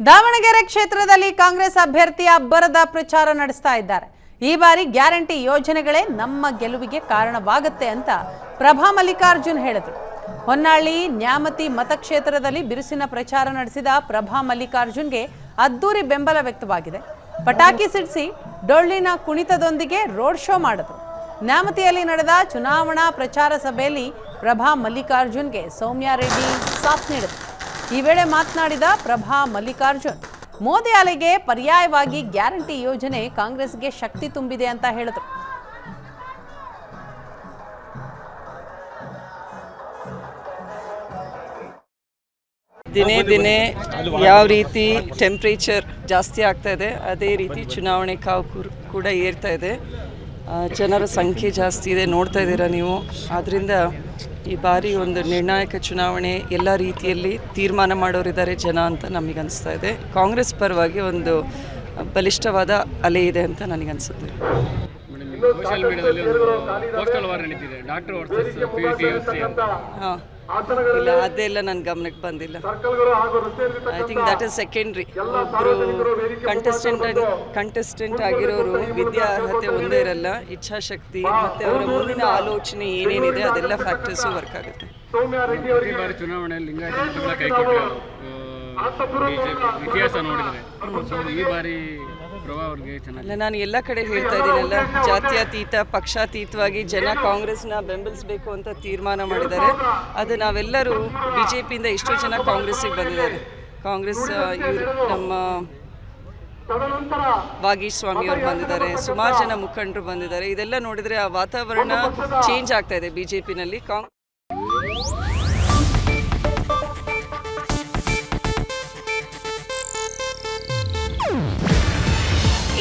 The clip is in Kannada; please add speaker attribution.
Speaker 1: ದಾವಣಗೆರೆ ಕ್ಷೇತ್ರದಲ್ಲಿ ಕಾಂಗ್ರೆಸ್ ಅಭ್ಯರ್ಥಿ ಅಬ್ಬರದ ಪ್ರಚಾರ ನಡೆಸ್ತಾ ಇದ್ದಾರೆ. ಈ ಬಾರಿ ಗ್ಯಾರಂಟಿ ಯೋಜನೆಗಳೇ ನಮ್ಮ ಗೆಲುವಿಗೆ ಕಾರಣವಾಗುತ್ತೆ ಅಂತ ಪ್ರಭಾ ಮಲ್ಲಿಕಾರ್ಜುನ್ ಹೇಳಿದರು. ಹೊನ್ನಾಳಿ, ನ್ಯಾಮತಿ ಮತಕ್ಷೇತ್ರದಲ್ಲಿ ಬಿರುಸಿನ ಪ್ರಚಾರ ನಡೆಸಿದ ಪ್ರಭಾ ಮಲ್ಲಿಕಾರ್ಜುನ್ಗೆ ಅದ್ದೂರಿ ಬೆಂಬಲ ವ್ಯಕ್ತವಾಗಿದೆ. ಪಟಾಕಿ ಸಿಡಿಸಿ ಡೊಳ್ಳಿನ ಕುಣಿತದೊಂದಿಗೆ ರೋಡ್ ಶೋ ಮಾಡಿದ್ರು. ನ್ಯಾಮತಿಯಲ್ಲಿ ನಡೆದ ಚುನಾವಣಾ ಪ್ರಚಾರ ಸಭೆಯಲ್ಲಿ ಪ್ರಭಾ ಮಲ್ಲಿಕಾರ್ಜುನ್ಗೆ ಸೌಮ್ಯಾರೆಡ್ಡಿ ಸಾಥ್ ನೀಡಿದರು. ಈ ವೇಳೆ ಮಾತನಾಡಿದ ಪ್ರಭಾ ಮಲ್ಲಿಕಾರ್ಜುನ್, ಮೋದಿ ಅಲೆಗೆ ಪರ್ಯಾಯವಾಗಿ ಗ್ಯಾರಂಟಿ ಯೋಜನೆ ಕಾಂಗ್ರೆಸ್ಗೆ ಶಕ್ತಿ ತುಂಬಿದೆ ಅಂತ ಹೇಳಿದರು.
Speaker 2: ದಿನೇ ದಿನೇ ಯಾವ ರೀತಿ ಟೆಂಪ್ರೇಚರ್ ಜಾಸ್ತಿ ಆಗ್ತಾ ಇದೆ, ಅದೇ ರೀತಿ ಚುನಾವಣೆ ಕಾವು ಕೂಡ ಏರ್ತಾ ಇದೆ. ಜನರ ಸಂಖ್ಯೆ ಜಾಸ್ತಿ ಇದೆ ನೋಡ್ತಾ ಇದ್ದೀರಾ ನೀವು? ಆದ್ದರಿಂದ ಈ ಬಾರಿ ಒಂದು ನಿರ್ಣಾಯಕ ಚುನಾವಣೆ ಎಲ್ಲ ರೀತಿಯಲ್ಲಿ ತೀರ್ಮಾನ ಮಾಡೋರಿದ್ದಾರೆ ಜನ ಅಂತ ನಮಗನ್ನಿಸ್ತಾ ಇದೆ. ಕಾಂಗ್ರೆಸ್ ಪರವಾಗಿ ಒಂದು ಬಲಿಷ್ಠವಾದ ಅಲೆ ಇದೆ ಅಂತ ನನಗನ್ಸುತ್ತೆ. ಹಾಂ. ಇಲ್ಲ ಅದೆಲ್ಲ ನನ್ನ ಗಮನಕ್ಕೆ ಬಂದಿಲ್ಲ. I think that is secondary ಒಬ್ಬರು ಕಂಟೆಸ್ಟೆಂಟ್ ಕಂಟೆಸ್ಟೆಂಟ್ ಆಗಿರೋರು ವಿದ್ಯಾ ಅರ್ಹತೆ ಒಂದೇ ಇರಲ್ಲ ಇಚ್ಛಾಶಕ್ತಿ ಮತ್ತು ಅವರ ಮುಂದಿನ ಆಲೋಚನೆ ಏನೇನಿದೆ ಅದೆಲ್ಲ ಫ್ಯಾಕ್ಟರ್ಸು ವರ್ಕ್ ಆಗುತ್ತೆ.
Speaker 3: ಚುನಾವಣೆಯಲ್ಲಿ ಇತಿಹಾಸ ನೋಡಿದರೆ. ಈ ಬಾರಿ
Speaker 2: ನಾನು ಎಲ್ಲ ಕಡೆ ಹೇಳ್ತಾ ಇದ್ದೀನಲ್ಲ, ಜಾತ್ಯತೀತ, ಪಕ್ಷಾತೀತವಾಗಿ ಜನ ಕಾಂಗ್ರೆಸ್ನ ಬೆಂಬಲಿಸಬೇಕು ಅಂತ ತೀರ್ಮಾನ ಮಾಡಿದ್ದಾರೆ. ಅದು ನಾವೆಲ್ಲರೂ ಬಿ ಜೆ ಪಿಯಿಂದ ಎಷ್ಟೋ ಜನ ಕಾಂಗ್ರೆಸ್ಸಿಗೆ ಬಂದಿದ್ದಾರೆ. ಕಾಂಗ್ರೆಸ್ ಇವರು ನಮ್ಮ ವಾಗೀಶ್ ಸ್ವಾಮಿ ಅವರು ಬಂದಿದ್ದಾರೆ, ಸುಮಾರು ಜನ ಮುಖಂಡರು ಬಂದಿದ್ದಾರೆ. ಇದೆಲ್ಲ ನೋಡಿದರೆ ಆ ವಾತಾವರಣ ಚೇಂಜ್ ಆಗ್ತಾ ಇದೆ ಬಿ ಜೆ ಪಿನಲ್ಲಿ ಕಾಂಗ್